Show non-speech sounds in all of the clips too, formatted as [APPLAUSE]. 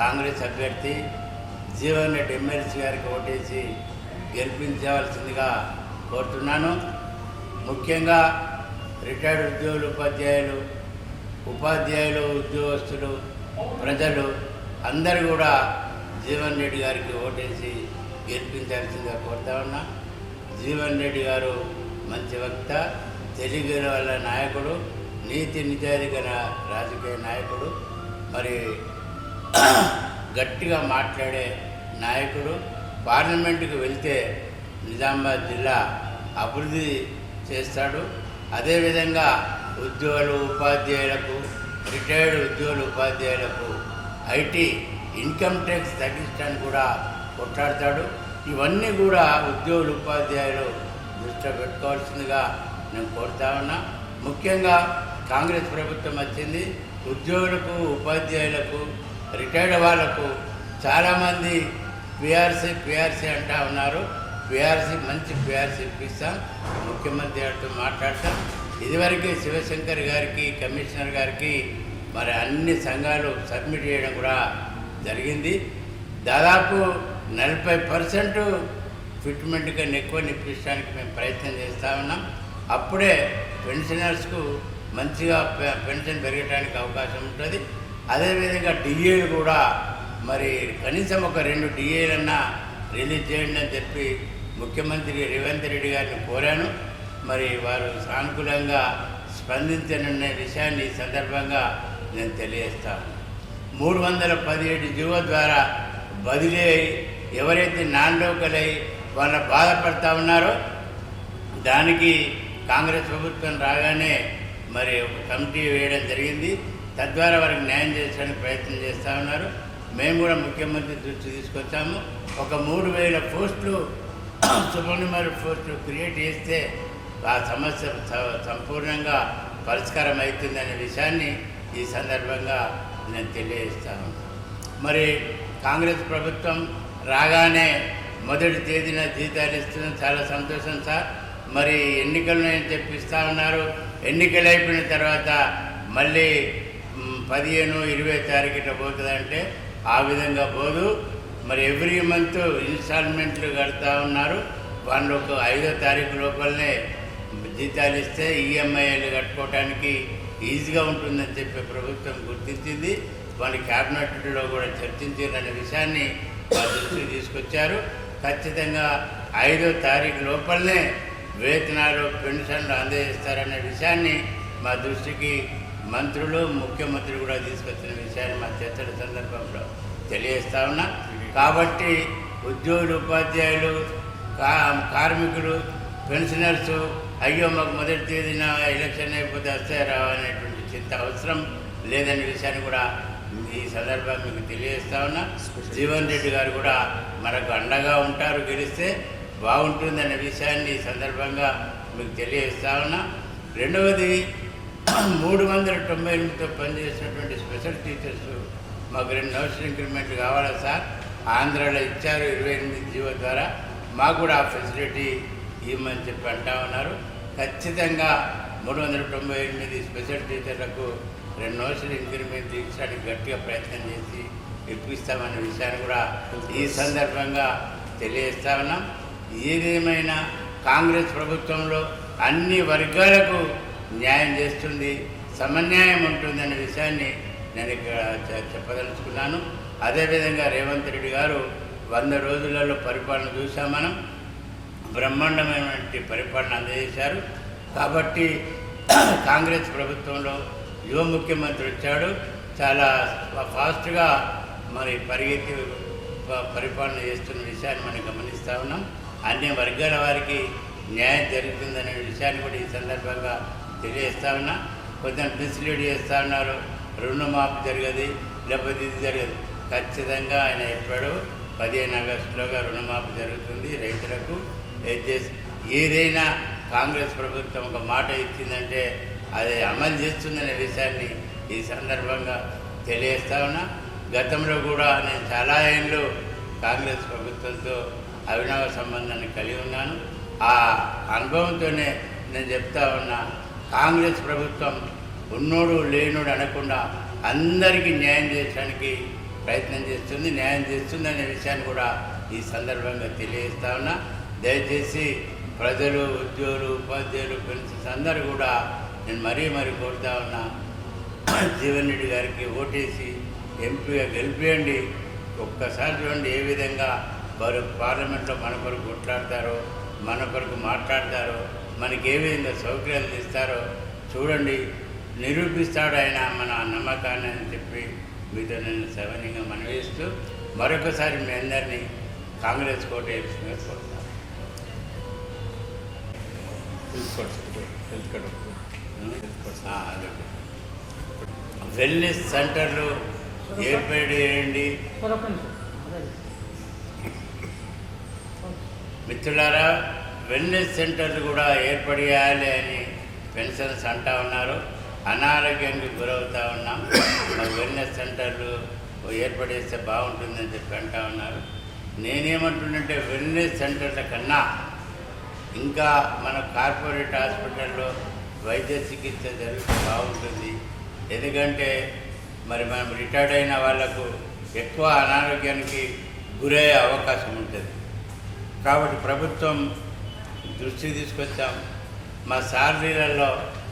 కాంగ్రెస్ అభ్యర్థి జీవన్ రెడ్డి ఎమ్మెల్సీ గారికి ఓటేసి గెలిపించవలసిందిగా కోరుతున్నాను. ముఖ్యంగా రిటైర్డ్ ఉద్యోగులు ఉపాధ్యాయులు ఉపాధ్యాయులు ఉద్యోగస్తులు ప్రజలు అందరూ కూడా జీవన్ రెడ్డి గారికి ఓటేసి గెలిపించాల్సిందిగా కోరుతా ఉన్నా. జీవన్ రెడ్డి గారు మంచి వక్త తెలుగు వాళ్ళ నాయకుడు నీతి నిజాయితీ గల రాజకీయ నాయకుడు. మరి గట్టిగా మాట్లాడే నాయకుడు పార్లమెంటుకు వెళ్తే నిజామాబాద్ జిల్లా అభివృద్ధి చేస్తాడు. అదేవిధంగా ఉద్యోగులు ఉపాధ్యాయులకు రిటైర్డ్ ఉద్యోగులు ఉపాధ్యాయులకు ఐటీ ఇన్కమ్ ట్యాక్స్ తగ్గించడానికి కూడా కొట్లాడతాడు. ఇవన్నీ కూడా ఉద్యోగులు ఉపాధ్యాయులు దృష్టిలో పెట్టుకోవాల్సిందిగా నేను కోరుతా ఉన్నా. ముఖ్యంగా కాంగ్రెస్ ప్రభుత్వం వచ్చింది. ఉద్యోగులకు ఉపాధ్యాయులకు రిటైర్డ్ వాళ్ళకు చాలామంది పిఆర్సీ పిఆర్సీ అంటా ఉన్నారు. పిఆర్సీ మంచి పిఆర్సీ ఇప్పిస్తాం. ముఖ్యమంత్రి గారితో మాట్లాడతాం. ఇదివరకే శివశంకర్ గారికి కమిషనర్ గారికి మరి అన్ని సంఘాలు సబ్మిట్ చేయడం కూడా జరిగింది. దాదాపు నలభై పర్సెంట్ ఫిట్మెంట్ కన్నా ఎక్కువ నిప్పించడానికి మేము ప్రయత్నం చేస్తూ ఉన్నాం. అప్పుడే పెన్షనర్స్కు మంచిగా పె- పెన్షన్ పెరగడానికి అవకాశం ఉంటుంది. అదేవిధంగా డిఏలు కూడా మరి కనీసం ఒక రెండు డిఏలన్నా రిలీజ్ చేయండి అని చెప్పి ముఖ్యమంత్రి రేవంత్ రెడ్డి గారిని కోరాను. మరి వారు సానుకూలంగా స్పందించనున్న విషయాన్ని ఈ సందర్భంగా నేను తెలియజేస్తాను. మూడు వందల పదిహేడు జీవో ద్వారా బదిలీ అయి ఎవరైతే నాన్ వాళ్ళ బాధపడతా ఉన్నారో దానికి కాంగ్రెస్ ప్రభుత్వం రాగానే మరి ఒక కమిటీ వేయడం జరిగింది. తద్వారా వారికి న్యాయం చేయడానికి ప్రయత్నం చేస్తూ ఉన్నారు. మేము కూడా ముఖ్యమంత్రి దృష్టి తీసుకొచ్చాము. ఒక మూడు వేల పోస్టులు [CLEARS THROAT] సుబ్రహ్మణ్య పోస్టులు క్రియేట్ చేస్తే ఆ సమస్య స- సంపూర్ణంగా పరిష్కారం అవుతుందనే విషయాన్ని ఈ సందర్భంగా నేను తెలియజేస్తాను మరి కాంగ్రెస్ ప్రభుత్వం రాగానే మొదటి తేదీన జీతాలు ఇస్తుంది చాలా సంతోషం సార్. మరి ఎన్నికలు నేను చెప్పిస్తా ఉన్నారు. ఎన్నికలు అయిపోయిన తర్వాత మళ్ళీ పదిహేను ఇరవై తారీఖున పోతుందంటే ఆ విధంగా పోదు. మరి ఎవ్రీ మంత్ ఇన్స్టాల్మెంట్లు కడతా ఉన్నారు. వాళ్ళు ఒక ఐదో తారీఖు లోపలనే జీతాలు ఇస్తే ఈఎంఐలు కట్టుకోవడానికి ఈజీగా ఉంటుందని చెప్పి ప్రభుత్వం గుర్తించింది. వాళ్ళు క్యాబినెట్లో కూడా చర్చించారనే విషయాన్ని మా దృష్టికి తీసుకొచ్చారు. ఖచ్చితంగా ఐదో తారీఖు లోపలనే వేతనాలు పెన్షన్లు అందజేస్తారనే విషయాన్ని మా దృష్టికి మంత్రులు ముఖ్యమంత్రి కూడా తీసుకొచ్చిన విషయాన్ని మా చర్చల సందర్భంలో తెలియజేస్తా ఉన్నా. కాబట్టి ఉద్యోగులు ఉపాధ్యాయులు కా కార్మికులు పెన్షనర్స్ అయ్యో మాకు మొదటి తేదీన ఎలక్షన్ అయిపోతే వస్తారా అనేటువంటి చింత అవసరం లేదనే విషయాన్ని కూడా ఈ సందర్భంగా మీకు తెలియజేస్తా ఉన్నా. జీవన్ రెడ్డి గారు కూడా మనకు అండగా ఉంటారు గెలిస్తే బాగుంటుందనే విషయాన్ని ఈ సందర్భంగా మీకు తెలియజేస్తా ఉన్నా. రెండవది మూడు వందల తొంభై ఎనిమిదితో పనిచేసినటువంటి స్పెషల్ టీచర్స్ మాకు రెండు నర్సింగ్ ఇంక్రిమెంట్ కావాలా సార్? ఆంధ్రాలో ఇచ్చారు ఇరవై ఎనిమిది జీవో ద్వారా. మాకు కూడా ఆ ఫెసిలిటీ ఇవ్వమని చెప్పి అంటా ఉన్నారు. ఖచ్చితంగా మూడు వందల తొంభై ఎనిమిది స్పెషల్ టీచర్లకు రెండు నర్సింగ్ ఇంక్రిమెంట్ ఇచ్చడానికి గట్టిగా ప్రయత్నం చేసి ఇప్పిస్తామనే విషయాన్ని కూడా ఈ సందర్భంగా తెలియజేస్తా ఉన్నాం. ఏదేమైనా కాంగ్రెస్ ప్రభుత్వంలో అన్ని వర్గాలకు న్యాయం చేస్తుంది సమన్యాయం ఉంటుందనే విషయాన్ని నేను ఇక్కడ చెప్పదలుచుకున్నాను. అదేవిధంగా రేవంత్ రెడ్డి గారు వంద రోజులలో పరిపాలన చూసాం మనం. బ్రహ్మాండమైనటువంటి పరిపాలన అందజేశారు. కాబట్టి [CLEARS THROAT] కాంగ్రెస్ ప్రభుత్వంలో యువ ముఖ్యమంత్రి వచ్చాడు. చాలా ఫాస్ట్గా మరి పరిగెత్తి పరిపాలన చేస్తున్న విషయాన్ని మనం గమనిస్తూ ఉన్నాం. అన్ని వర్గాల వారికి న్యాయం జరుగుతుందనే విషయాన్ని కూడా ఈ సందర్భంగా తెలియజేస్తా ఉన్నా. కొంచెం మిస్లీడ్ చేస్తూ ఉన్నారు. రుణమాఫీ జరగదు లేకపోతే ఇది జరగదు. ఖచ్చితంగా ఆయన చెప్పాడు పదిహేను ఆగస్టులోగా రుణమాఫీ జరుగుతుంది. రైతులకు ఏదైనా కాంగ్రెస్ ప్రభుత్వం ఒక మాట ఇచ్చిందంటే అది అమలు చేస్తుందనే విషయాన్ని ఈ సందర్భంగా తెలియజేస్తా ఉన్నా. గతంలో కూడా నేను చాలా ఏళ్ళు కాంగ్రెస్ ప్రభుత్వంతో అవినవ సంబంధాన్ని కలిగి ఉన్నాను. ఆ అనుభవంతోనే నేను చెప్తా ఉన్నా కాంగ్రెస్ ప్రభుత్వం ఉన్నోడు లేనోడు అనకుండా అందరికీ న్యాయం చేయడానికి ప్రయత్నం చేస్తుంది న్యాయం చేస్తుంది అనే విషయాన్ని కూడా ఈ సందర్భంగా తెలియజేస్తా ఉన్నా. దయచేసి ప్రజలు ఉద్యోగులు ఉపాధ్యాయులు పెన్షన్స్ అందరూ కూడా నేను మరీ మరీ కోరుతా ఉన్నా జీవన్ రెడ్డి గారికి ఓటేసి ఎంపీగా గెలిపియండి. ఒక్కసారి చూడండి ఏ విధంగా వారు పార్లమెంట్లో మన కొరకు కొట్లాడతారో మన కొరకు మాట్లాడతారో మనకి ఏ విధంగా సౌకర్యాలు ఇస్తారో చూడండి. నిరూపిస్తాడు ఆయన మన నమ్మకాన్ని అని చెప్పి మీతో నేను సవనీయంగా మనవేస్తూ మరొకసారి మీ అందరినీ కాంగ్రెస్ కోట వేసుకుని కోరుతాను. వెల్నెస్ సెంటర్లు ఏర్పాటు చేయండి. మిత్రులారా వెల్నెస్ సెంటర్లు కూడా ఏర్పడేయాలి చేయాలి అని పెన్షన్స్ అంటా ఉన్నారు. అనారోగ్యానికి గురవుతూ ఉన్నాం. మరి వెల్నెస్ సెంటర్లు ఏర్పడేస్తే బాగుంటుందని చెప్పి అంటా ఉన్నారు. నేనేమంటుండంటే వెల్నెస్ సెంటర్ల కన్నా ఇంకా మన కార్పొరేట్ హాస్పిటల్లో వైద్య చికిత్స జరిగితే బాగుంటుంది. ఎందుకంటే మరి మనం రిటైర్డ్ అయిన వాళ్ళకు ఎక్కువ అనారోగ్యానికి గురయ్యే అవకాశం ఉంటుంది. కాబట్టి ప్రభుత్వం దృష్టి తీసుకొచ్చాం. మా శాలరీలలో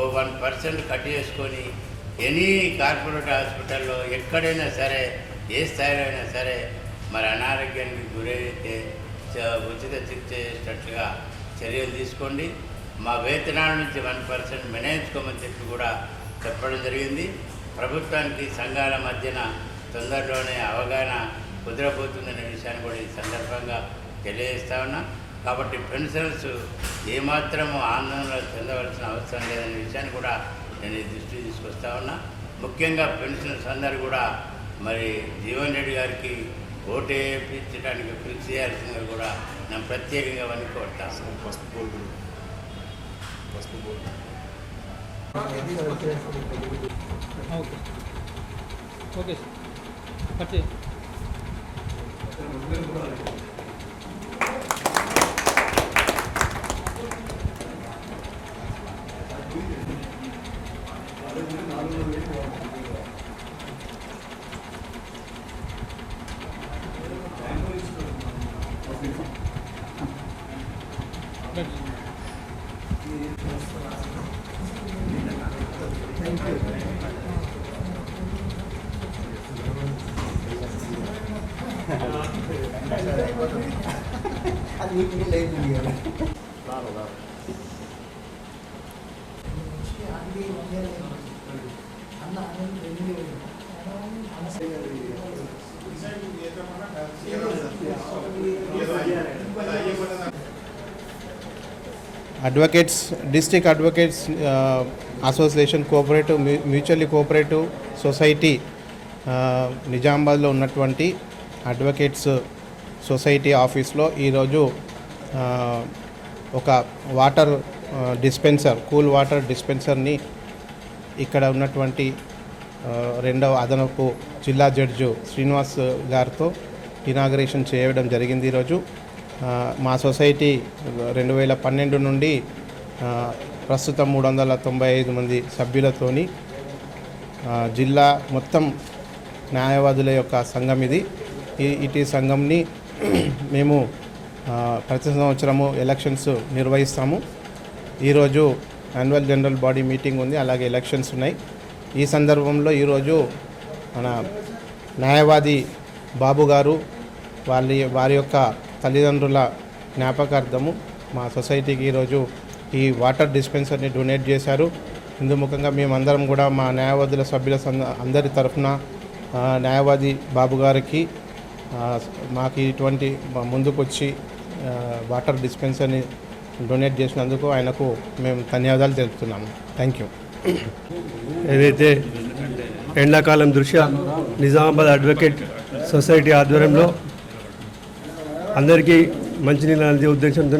ఓ వన్ పర్సెంట్ కట్ చేసుకొని ఎనీ కార్పొరేట్ హాస్పిటల్లో ఎక్కడైనా సరే ఏ స్థాయిలో అయినా సరే మరి అనారోగ్యానికి గురైతే ఉచిత చికిత్స చేసేటట్లుగా చర్యలు తీసుకోండి. మా వేతనాల నుంచి వన్ పర్సెంట్ మినహాయించుకోమని చెప్పి కూడా చెప్పడం జరిగింది. ప్రభుత్వానికి సంఘాల మధ్యన తొందరలోనే అవగాహన కుదరబోతుందనే విషయాన్ని కూడా ఈ సందర్భంగా తెలియజేస్తా ఉన్నా. కాబట్టి పెన్షనర్స్ ఏమాత్రము ఆందోళన చెందవలసిన అవసరం లేదనే విషయాన్ని కూడా నేను ఈ దృష్టికి తీసుకొస్తా ఉన్నా. ముఖ్యంగా పెన్షనర్స్ అందరూ కూడా మరి జీవన్ రెడ్డి గారికి ఓటు వేయించడానికి కృషి చేయాల్సిందిగా కూడా నేను ప్రత్యేకంగా వని కోరుతాను okay okay sir. Advocates district advocates association cooperative mu- mutually cooperative society నిజామాబాద్లో ఉన్నటువంటి అడ్వకేట్స్ సొసైటీ ఆఫీస్లో ఈరోజు ఒక వాటర్ డిస్పెన్సర్ కూల్ వాటర్ డిస్పెన్సర్ని ఇక్కడ ఉన్నటువంటి రెండవ అదనపు జిల్లా జడ్జు శ్రీనివాస్ గారితో ఇనాగరేషన్ చేయడం జరిగింది ఈరోజు. మా సొసైటీ రెండు వేల పన్నెండు నుండి ప్రస్తుతం మూడు వందల తొంభై ఐదు మంది సభ్యులతోని జిల్లా మొత్తం న్యాయవాదుల యొక్క సంఘం ఇది. ఈ ఇటీ సంఘంని [CLEARS THROAT] మేము ప్రతి సంవత్సరము ఎలక్షన్స్ నిర్వహిస్తాము. ఈరోజు యాన్యువల్ జనరల్ బాడీ మీటింగ్ ఉంది అలాగే ఎలక్షన్స్ ఉన్నాయి. ఈ సందర్భంలో ఈరోజు మన న్యాయవాది బాబు గారు వాళ్ళ వారి యొక్క తల్లిదండ్రుల జ్ఞాపకార్థము మా సొసైటీకి ఈరోజు ఈ వాటర్ డిస్పెన్సర్ని డొనేట్ చేశారు. ఇందుముఖంగా మేమందరం కూడా మా న్యాయవాదుల సభ్యుల సంద- అందరి తరఫున న్యాయవాది బాబు గారికి మాకు ఇటువంటి ముందుకొచ్చి వాటర్ డిస్పెన్సర్ని డొనేట్ చేసినందుకు ఆయనకు మేము ధన్యవాదాలు తెలుపుతున్నాము. థ్యాంక్ యూ ఏదైతే ఎండాకాలం దృష్ట్యా నిజామాబాద్ అడ్వకేట్ సొసైటీ ఆధ్వర్యంలో అందరికీ మంచినీళ్ళు అందే ఉద్దేశంతో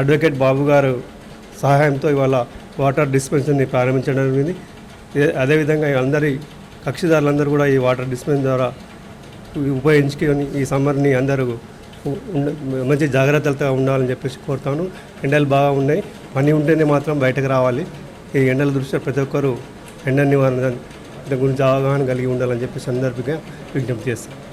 అడ్వకేట్ బాబు గారు సహాయంతో ఇవాళ వాటర్ డిస్పెన్సర్ని ప్రారంభించడం జరిగింది. అదేవిధంగా అందరి కక్షిదారులందరూ కూడా ఈ వాటర్ డిస్పెన్సర్ ద్వారా ఉపయోగించుకొని ఈ సమ్మర్ని అందరూ మంచి జాగ్రత్తలతో ఉండాలని చెప్పేసి కోరుతాను. ఎండలు బాగా ఉన్నాయి. పని ఉంటేనే మాత్రం బయటకు రావాలి. ఈ ఎండల దృష్ట్యా ప్రతి ఒక్కరూ ఎండ నివారణ దాని గురించి అవగాహన కలిగి ఉండాలని చెప్పేసి సందర్భంగా విజ్ఞప్తి చేస్తాను.